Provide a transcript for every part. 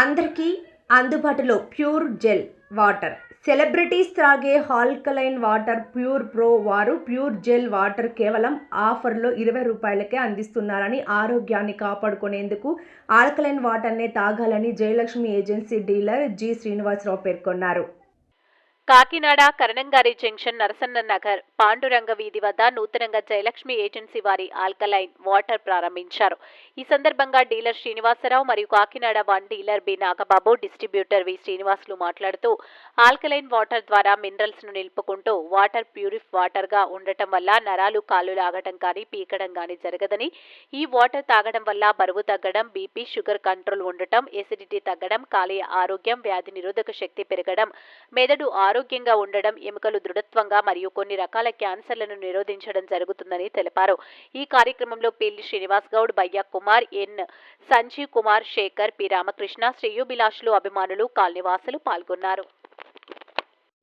అందరికీ అందుబాటులో pure gel water. Celebrities త్రాగే ఆల్కలైన్ వాటర్ ప్యూర్ ప్రో వారు ప్యూర్ జెల్ వాటర్ కేవలం ఆఫర్లో ఇరవై రూపాయలకే అందిస్తున్నారని ఆరోగ్యాన్ని కాపాడుకునేందుకు ఆల్కలైన్ వాటర్నే తాగాలని Jayalakshmi agency dealer G Srinivasarao పేర్కొన్నారు. కాకినాడ కరణంగారి జంక్షన్ నరసన్న నగర్ పాండురంగ వీధి వద్ద నూతనంగా జయలక్ష్మి ఏజెన్సీ వారి ఆల్కలైన్ వాటర్ ప్రారంభించారు. ఈ సందర్భంగా డీలర్ శ్రీనివాసరావు మరియు Kakinada one dealer B Nagababu distributor V Srinivasulu మాట్లాడుతూ ఆల్కలైన్ వాటర్ ద్వారా మినరల్స్ను నిలుపుకుంటూ వాటర్ ప్యూరిఫ్ వాటర్గా ఉండటం వల్ల నరాలు కాళ్ళు లాగటం కానీ పీకడం కానీ జరగదని ఈ వాటర్ తాగడం వల్ల బరువు తగ్గడం బీపీ షుగర్ కంట్రోల్ ఉండటం ఎసిడిటీ తగ్గడం కాలేయ ఆరోగ్యం వ్యాధి నిరోధక శక్తి పెరగడం మెదడు ఆరోగ్యం ఆరోగ్యంగా ఉండడం ఎముకలు దృఢత్వంగా మరియు కొన్ని రకాల క్యాన్సర్లను నిరోధించడం జరుగుతుందని తెలిపారు. ఈ కార్యక్రమంలో పెళ్ళి శ్రీనివాస్ గౌడ్ బయ్య కుమార్ ఎన్. సంజీవ్ కుమార్ శేఖర్ పి. రామకృష్ణ శ్రేయోభిలాషులు అభిమానులు కాలనివాసులు పాల్గొన్నారు.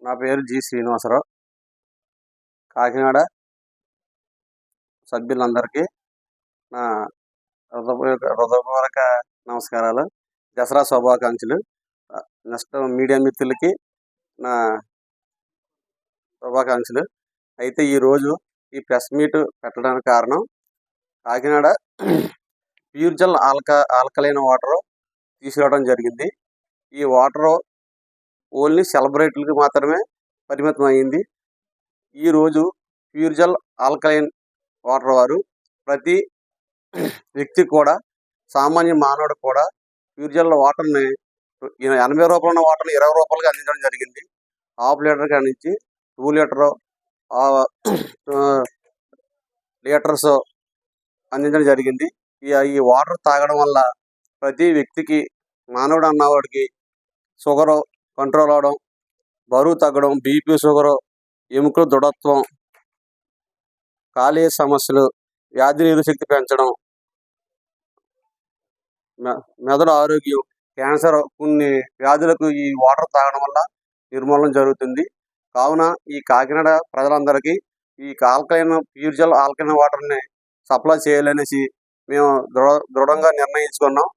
నా పేరు జి. శ్రీనివాసరావు. కాకినాడ సభ్యులందరికీ నా హృదయపూర్వక హృదయపూర్వక నమస్కారాలు. దసరా శుభాకాంక్షలు. నెక్స్ట్ మీడియా మిత్రులకి నా శుభాకాంక్షలు. అయితే ఈరోజు ఈ ప్రెస్ మీట్ పెట్టడానికి కారణం కాకినాడ ప్యూర్జల్ ఆల్క ఆల్కలైన వాటర్ తీసుకురావడం జరిగింది. ఈ వాటర్ ఓన్లీ సెలబ్రేట్లకు మాత్రమే పరిమితం అయింది ఈరోజు ప్యూర్ జెల్ ఆల్కలైన్ వాటర్ వారు ప్రతి వ్యక్తి కూడా సామాన్య మానవుడు కూడా ప్యూర్జల్ వాటర్ని ఎనభై రూపాయల ఉన్న వాటర్ని ఇరవై రూపాయలుగా అందించడం జరిగింది. హాఫ్ లీటర్ కాడి నుంచి టూ లీటర్ లీటర్స్ అందించడం జరిగింది. ఈ వాటర్ తాగడం వల్ల ప్రతి వ్యక్తికి మానవుడు అన్నవాడికి షుగరు కంట్రోల్ అవడం బరువు తగ్గడం బీపీ షుగరు ఎముకల దృఢత్వం కాలేయ సమస్యలు వ్యాధి నిరోధశక్తి పెంచడం మె- మెదడు ఆరోగ్యం క్యాన్సర్ కొన్ని వ్యాధులకు ఈ వాటర్ తాగడం వల్ల నిర్మూలన జరుగుతుంది. కావున ఈ కాకినాడ ప్రజలందరికీ ఈ ఆల్కలైన్ ప్యూర్ జెల్ ఆల్కలైన్ వాటర్ని సప్లై చేయాలనేసి మేము దృఢ దృఢంగా నిర్ణయించుకున్నాం.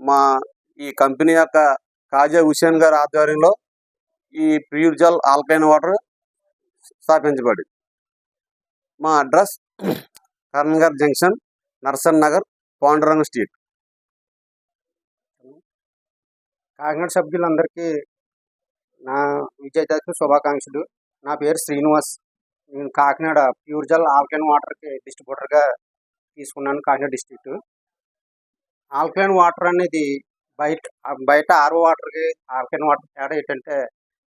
మా ఈ కంపెనీ యొక్క కాజా హుసేన్ గారి ఆధ్వర్యంలో ఈ ప్యూర్ జెల్ ఆల్కలైన్ వాటర్ స్థాపించబడింది. మా address Karangar junction Narsan Nagar Panduranga street. Kakinada సభ్యులందరికీ నా విజయదశమి శుభాకాంక్షలు. నా పేరు శ్రీనివాస్. నేను కాకినాడ ప్యూర్ జల్ ఆల్కలైన్ వాటర్కి డిస్ట్రిబ్యూటర్గా తీసుకున్నాను కాకినాడ డిస్ట్రిక్ట్. ఆల్కలైన్ వాటర్ అనేది బయట బయట ఆర్ఓ వాటర్కి ఆల్కలైన్ వాటర్ తేడా ఏంటంటే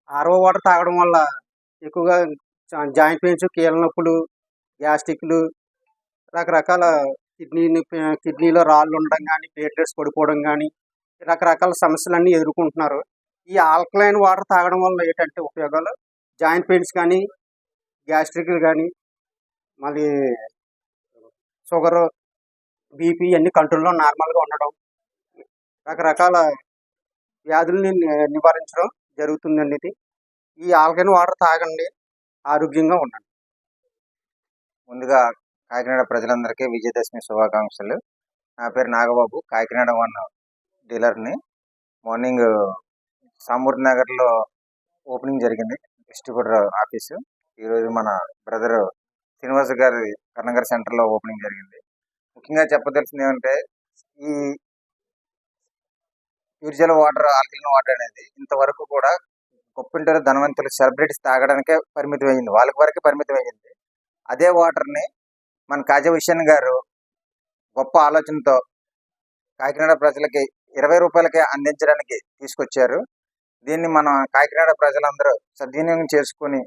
ఆర్ఓ వాటర్ తాగడం వల్ల ఎక్కువగా జా- జాయింట్ పెయిన్స్ కీళ్ళ నొప్పులు గ్యాస్ట్రిక్లు రకరకాల కిడ్నీ కిడ్నీలో రాళ్ళు ఉండడం కానీ ప్లేట్లెట్స్ పడిపోవడం కానీ రకరకాల సమస్యలన్నీ ఎదుర్కొంటున్నారు. ఈ ఆల్కలైన్ వాటర్ తాగడం వల్ల ఏంటంటే ఉపయోగాలు? జాయింట్ పెయిన్స్ కానీ గ్యాస్ట్రిక్ కానీ మళ్ళీ షుగర్ బీపీ అన్ని కంట్రోల్లో నార్మల్గా ఉండడం రకరకాల వ్యాధుల్ని నివారించడం జరుగుతుందండి ఇది ఈ ఆల్కలైన్ వాటర్ తాగండి ఆరోగ్యంగా ఉండండి. ముందుగా కాకినాడ ప్రజలందరికీ విజయదశమి శుభాకాంక్షలు. నా పేరు నాగబాబు కాకినాడ వన్ డీలర్ని. మార్నింగ్ సామూర్ నగర్లో ఓపెనింగ్ జరిగింది. Distributor office. ఈరోజు మన బ్రదర్ శ్రీనివాస్ గారి కర్ణగారి సెంటర్లో ఓపెనింగ్ జరిగింది. ముఖ్యంగా చెప్పదలసింది ఏమంటే ఈ యూరిజల్ వాటర్ ఆల్కలిన్ వాటర్ అనేది ఇంతవరకు కూడా గొప్పింటారు ధనవంతులు సెలబ్రిటీస్ తాగడానికే పరిమితం అయ్యింది వాళ్ళకి వరకే పరిమితం అయ్యింది అదే వాటర్ని మన కాజా హుసేన్ గారు గొప్ప ఆలోచనతో కాకినాడ ప్రజలకి ఇరవై రూపాయలకే అందించడానికి తీసుకొచ్చారు. దీన్ని మన కాకినాడ ప్రజలందరూ సద్వినియోగం చేసుకొని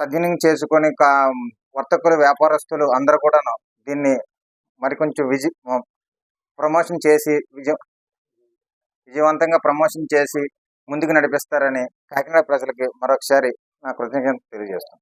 సద్వినియోగం చేసుకొని కా- వర్తకులు వ్యాపారస్తులు అందరూ కూడాను దీన్ని మరి కొంచెం ప్రమోషన్ చేసి విజ విజయవంతంగా ప్రమోషన్ చేసి ముందుకు నడిపిస్తారని కాకినాడ ప్రజలకి మరొకసారి నా కృతజ్ఞత తెలియజేస్తాను